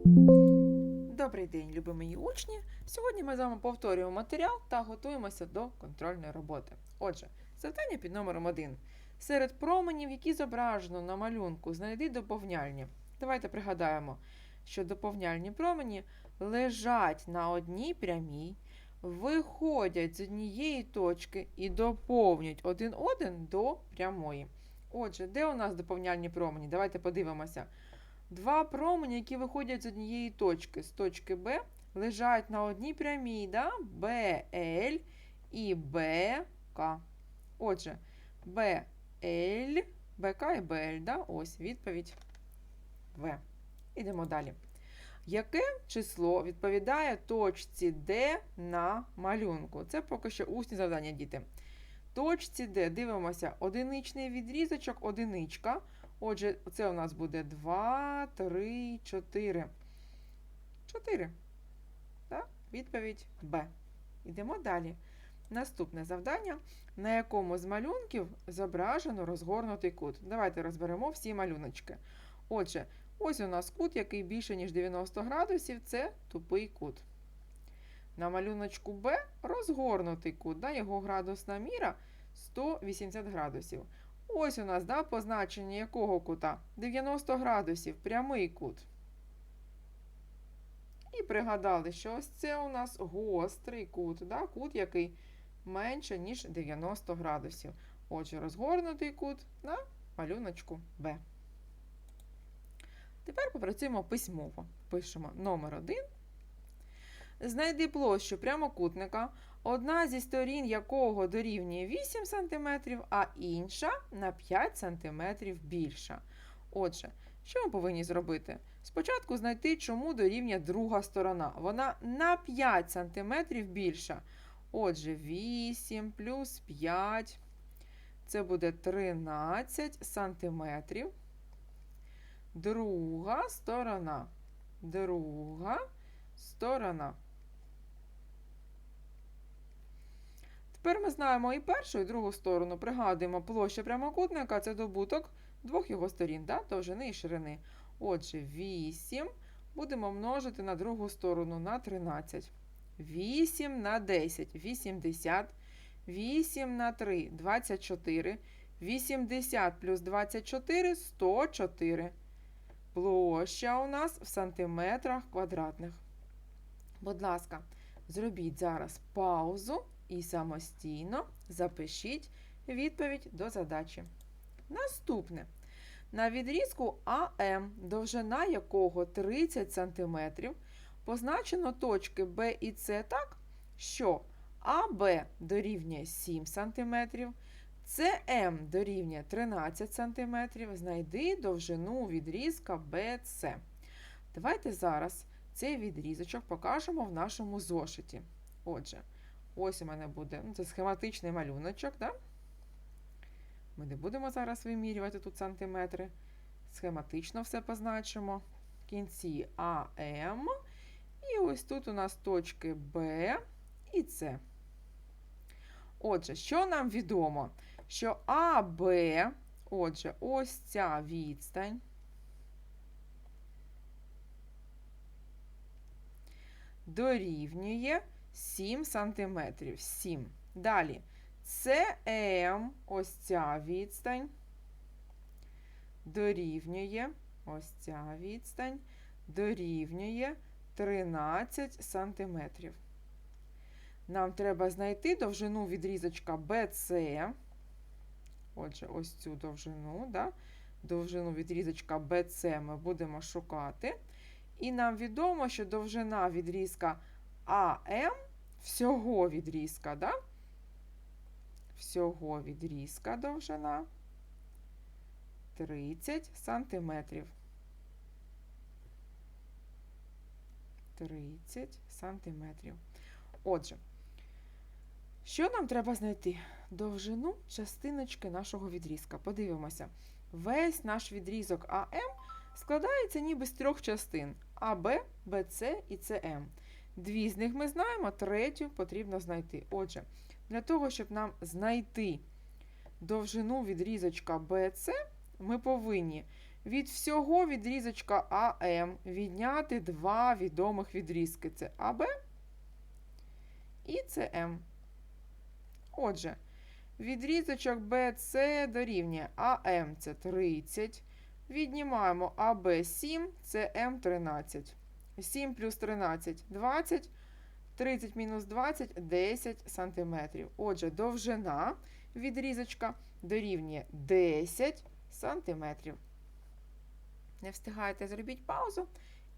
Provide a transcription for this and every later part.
Добрий день, любі мої учні! Сьогодні ми з вами повторюємо матеріал та готуємося до контрольної роботи. Отже, завдання під номером 1. Серед променів, які зображено на малюнку, знайди доповняльні. Давайте пригадаємо, що доповняльні промені лежать на одній прямій, виходять з однієї точки і доповнюють один один до прямої. Отже, де у нас доповняльні промені? Давайте подивимося. Два промені, які виходять з однієї точки, з точки Б, лежать на одній прямій, да? BL і БК. Отже, BL, БК і BL, да? ось відповідь В. Ідемо далі. Яке число відповідає точці D на малюнку? Це поки що усні завдання, діти. Точці D дивимося одиничний відрізочок, одиничка. Отже, це у нас буде 2, 3, 4. 4. Так? Відповідь Б. Йдемо далі. Наступне завдання, на якому з малюнків зображено розгорнутий кут. Давайте розберемо всі малюночки. Отже, ось у нас кут, який більше, ніж 90 градусів, це тупий кут. На малюночку Б розгорнутий кут, да, його градусна міра 180 градусів. Ось у нас да, позначення якого кута? 90 градусів, прямий кут. І пригадали, що ось це у нас гострий кут, да, кут, який менше, ніж 90 градусів. Отже, розгорнутий кут на малюночку Б. Тепер попрацюємо письмово. Пишемо номер 1. Знайди площу прямокутника, одна зі сторін якого дорівнює 8 см, а інша на 5 см більша. Отже, що ми повинні зробити? Спочатку знайти, чому дорівнює друга сторона. Вона на 5 см більша. Отже, 8 плюс 5 це буде 13 см. Друга сторона. Друга сторона. Тепер ми знаємо і першу, і другу сторону. Пригадуємо, площа прямокутника це добуток двох його сторін, да? довжини і ширини. Отже, 8 будемо множити на другу сторону на 13. 8 на 10 80. 8 на 3 24. 80 плюс 24 104. Площа у нас в сантиметрах квадратних. Будь ласка, зробіть зараз паузу і самостійно запишіть відповідь до задачі. Наступне. На відрізку АМ, довжина якого 30 см, позначено точки Б і С так, що АБ дорівнює 7 см, СМ дорівнює 13 см, знайди довжину відрізка БС. Давайте зараз цей відрізочок покажемо в нашому зошиті. Отже, ось у мене буде ну, це схематичний малюночок. Да? Ми не будемо зараз вимірювати тут сантиметри. Схематично все позначимо. В кінці АМ. І ось тут у нас точки Б і С. Отже, що нам відомо? Що АБ, отже, ось ця відстань. Дорівнює 7 см. 7. Далі. СМ, ось ця відстань. Дорівнює, ось ця відстань, дорівнює 13 см. Нам треба знайти довжину відрізочка BC. Отже, ось цю довжину, да? довжину відрізочка BC ми будемо шукати. І нам відомо, що довжина відрізка АМ, всього відрізка, да? всього відрізка довжина 30 сантиметрів. 30 сантиметрів. Отже, що нам треба знайти? Довжину частиночки нашого відрізка. Подивимося. Весь наш відрізок АМ складається ніби з трьох частин АБ, БЦ і СМ. Дві з них ми знаємо, третю потрібно знайти. Отже, для того, щоб нам знайти довжину відрізочка BC, ми повинні Від всього відрізочка АМ відняти два відомих відрізки. Це АБ і ЦМ. Отже, відрізочок BC дорівнює АМ це 30. Віднімаємо АБ 7, це М 13. 7 плюс 13 20. 30 мінус 20 10 сантиметрів. Отже, довжина відрізочка дорівнює 10 сантиметрів. Не встигаєте, зробіть паузу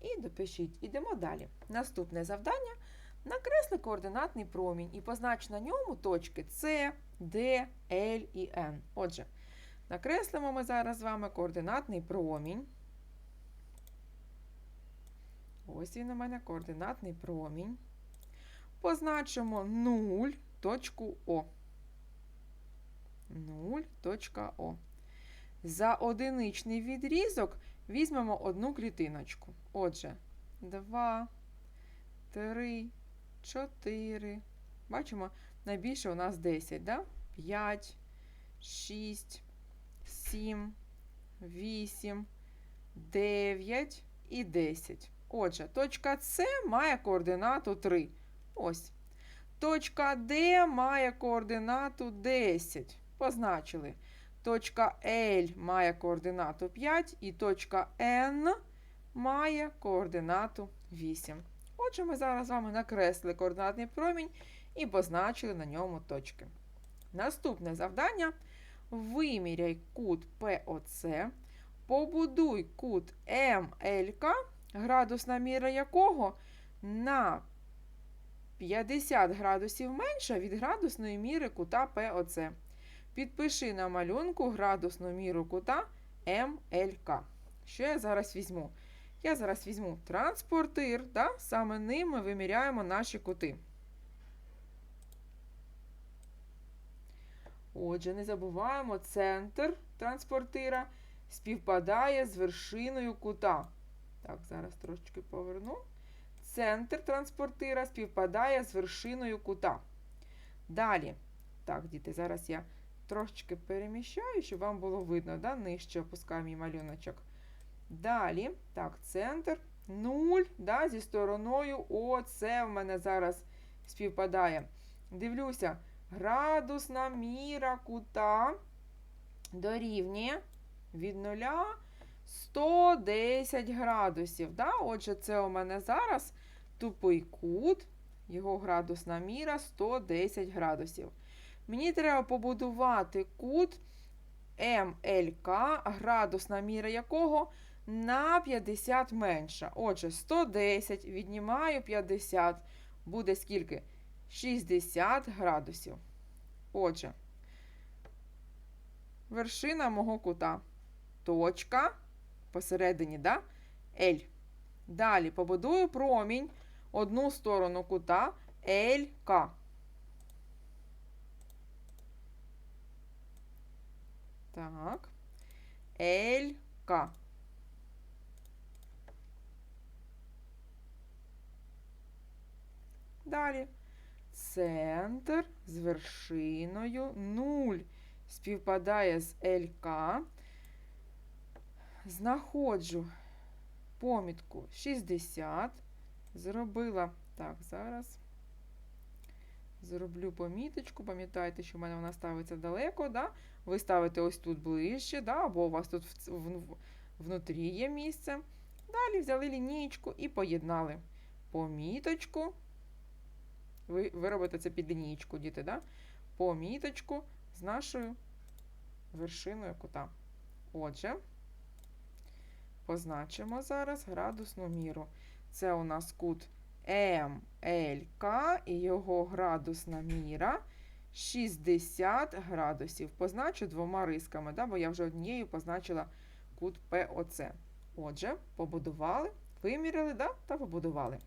і допишіть. Ідемо далі. Наступне завдання. Накресли координатний промінь і познач на ньому точки С, Д, Л і Н. Отже, накреслимо ми зараз з вами координатний промінь. Ось він у мене координатний промінь. Позначимо 0, точку О. 0, точка О. За одиничний відрізок візьмемо одну клітиночку. Отже, 2, 3, 4. Бачимо, найбільше у нас 10, да? 5, 6, 7, 8, 9 і 10. Отже, точка С має координату 3. Ось. Точка Д має координату 10. Позначили. Точка L має координату 5 і точка N має координату 8. Отже, ми зараз з вами накреслили координатний промінь і позначили на ньому точки. Наступне завдання: виміряй кут ПОЦ, побудуй кут МЛК, градусна міра якого на 50 градусів менша від градусної міри кута ПОЦ. Підпиши на малюнку градусну міру кута МЛК. Що я зараз візьму? Я зараз візьму транспортир, да? саме ним ми виміряємо наші кути. Отже, не забуваємо, центр транспортира співпадає з вершиною кута. Так, зараз трошечки поверну. Центр транспортира співпадає з вершиною кута. Далі. Так, діти, зараз я трошечки переміщаю, щоб вам було видно, да? нижче опускаю мій малюночок. Далі, так, центр 0, да, зі стороною О, це в мене зараз співпадає. Дивлюся, градусна міра кута дорівнює від 0 110 градусів. Да? Отже, це у мене зараз тупий кут, його градусна міра 110 градусів. Мені треба побудувати кут МЛК, градусна міра якого на 50 менша. Отже, 110 віднімаю 50. Буде скільки? 60 градусів. Отже, вершина мого кута. Точка посередині, да? L. Далі побудую промінь одну сторону кута ЛК. Так. ЛК. Далі. Центр з вершиною 0 співпадає з ЛК. Знаходжу помітку 60. Зробила, так, зараз зроблю поміточку. Пам'ятайте, що в мене вона ставиться далеко. Да? Ви ставите ось тут ближче, да? або у вас тут внутрі є місце. Далі взяли лінійку і поєднали поміточку. Ви, ви робите це під лінійку, діти, да? поміточку з нашою вершиною кута. Отже, позначимо зараз градусну міру. Це у нас кут МЛК і його градусна міра 60 градусів. Позначу двома рисками, да, бо я вже однією позначила кут ПОЦ. Отже, побудували, виміряли да, та побудували.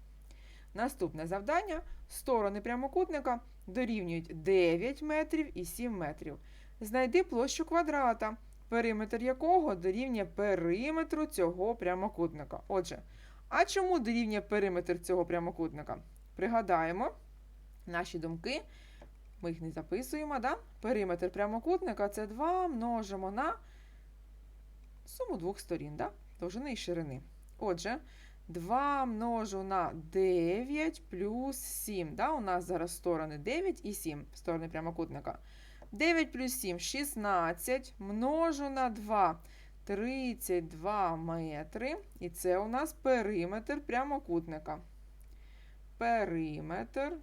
Наступне завдання: сторони прямокутника дорівнюють 9 метрів і 7 метрів. Знайди площу квадрата, периметр якого дорівнює периметру цього прямокутника. Отже, а чому дорівнює периметр цього прямокутника? Пригадаємо наші думки. Ми їх не записуємо. да? Периметр прямокутника це 2 множимо на суму двох сторін, да? довжини і ширини. Отже, 2 множу на 9 плюс 7. Да? У нас зараз сторони 9 і 7, сторони прямокутника. 9 плюс 7 16. Множу на 2 32 метри. І це у нас периметр прямокутника. Периметр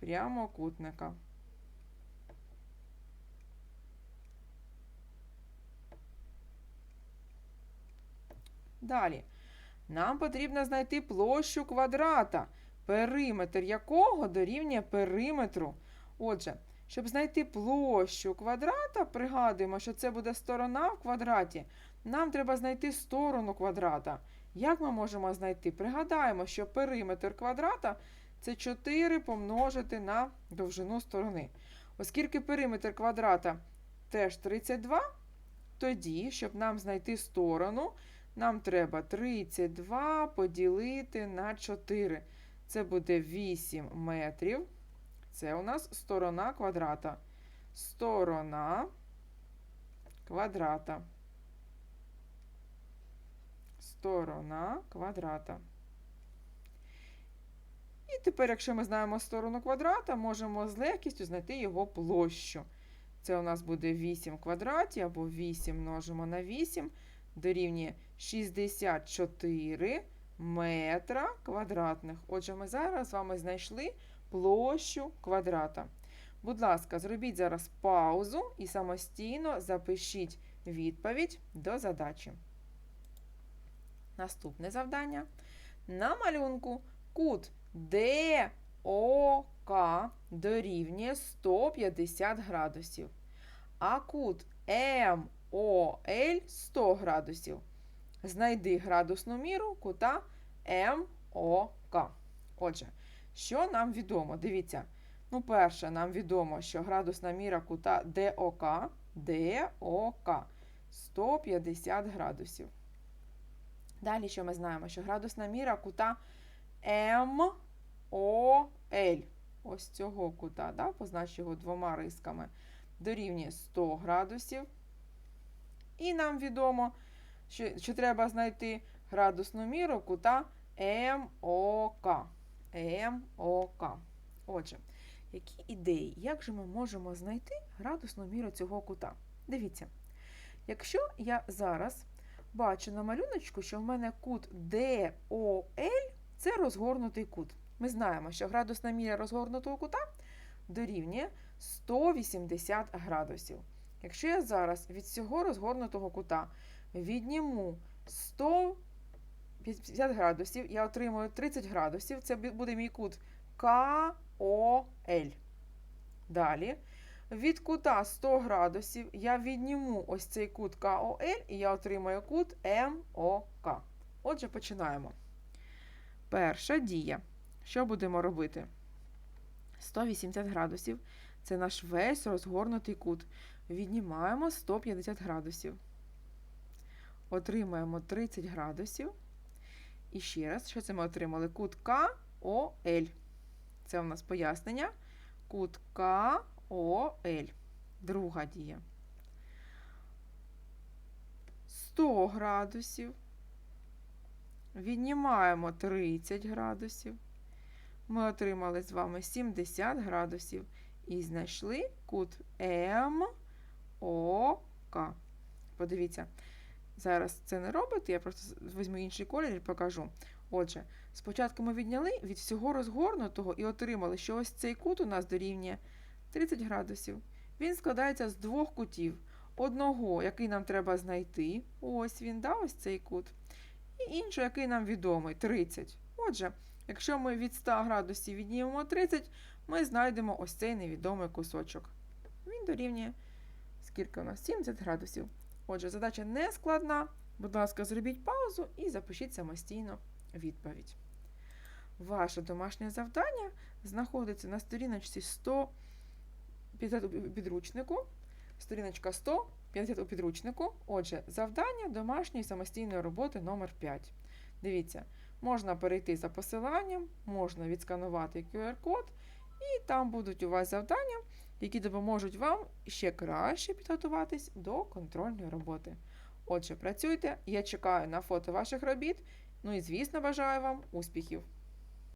прямокутника. Далі. Нам потрібно знайти площу квадрата, периметр якого дорівнює периметру. Отже, щоб знайти площу квадрата, пригадуємо, що це буде сторона в квадраті. Нам треба знайти сторону квадрата. Як ми можемо знайти? Пригадаємо, що периметр квадрата це 4 помножити на довжину сторони. Оскільки периметр квадрата теж 32, тоді, щоб нам знайти сторону, нам треба 32 поділити на 4. Це буде 8 метрів. Це у нас сторона квадрата. Сторона квадрата. Сторона квадрата. І тепер, якщо ми знаємо сторону квадрата, можемо з легкістю знайти його площу. Це у нас буде 8 в квадраті або 8 множимо на 8 дорівнює 64 метра квадратних. Отже, ми зараз з вами знайшли площу квадрата. Будь ласка, зробіть зараз паузу і самостійно запишіть відповідь до задачі. Наступне завдання. На малюнку кут ДОК дорівнює 150 градусів, а кут МОЛ 100 градусів. Знайди градусну міру кута МОК. Отже, що нам відомо? Дивіться. Ну, перше, нам відомо, що градусна міра кута ДОК, ДОК 150 градусів. Далі, що ми знаємо? Що градусна міра кута МОЛ, ось цього кута, да, позначу його двома рисками, дорівнює 100 градусів. І нам відомо, що, що треба знайти градусну міру кута МОК. МОК. Отже, які ідеї, як же ми можемо знайти градусну міру цього кута? Дивіться, якщо я зараз бачу на малюночку, що в мене кут DOL це розгорнутий кут. Ми знаємо, що градусна міра розгорнутого кута дорівнює 180 градусів. Якщо я зараз від цього розгорнутого кута відніму 150 градусів, я отримую 30 градусів, це буде мій кут КОЛ. Далі, від кута 100 градусів я відніму ось цей кут КОЛ і я отримую кут МОК. Отже, починаємо. Перша дія. Що будемо робити? 180 градусів це наш весь розгорнутий кут. Віднімаємо 150 градусів. Отримаємо 30 градусів. І ще раз, що це ми отримали? Кут КОЛ. Це у нас пояснення. Кут КОЛ. Друга дія. 100 градусів. Віднімаємо 30 градусів. Ми отримали з вами 70 градусів і знайшли кут МОК. Подивіться, зараз це не робите, я просто візьму інший колір і покажу. Отже, спочатку ми відняли від всього розгорнутого і отримали, що ось цей кут у нас дорівнює 30 градусів. Він складається з двох кутів. Одного, який нам треба знайти, ось він, да, ось цей кут. І іншого, який нам відомий 30. Отже, якщо ми від 100 градусів віднімемо 30, ми знайдемо ось цей невідомий кусочок. Він дорівнює, скільки у нас? 70 градусів. Отже, задача не складна. Будь ласка, зробіть паузу і запишіть самостійно відповідь. Ваше домашнє завдання знаходиться на сторіночці 150 у підручнику. Сторіночка 150 у підручнику. Отже, завдання домашньої самостійної роботи номер 5 Дивіться, можна перейти за посиланням, можна відсканувати QR-код, і там будуть у вас завдання, які допоможуть вам ще краще підготуватись до контрольної роботи. Отже, працюйте, я чекаю на фото ваших робіт. Ну і звісно, бажаю вам успіхів!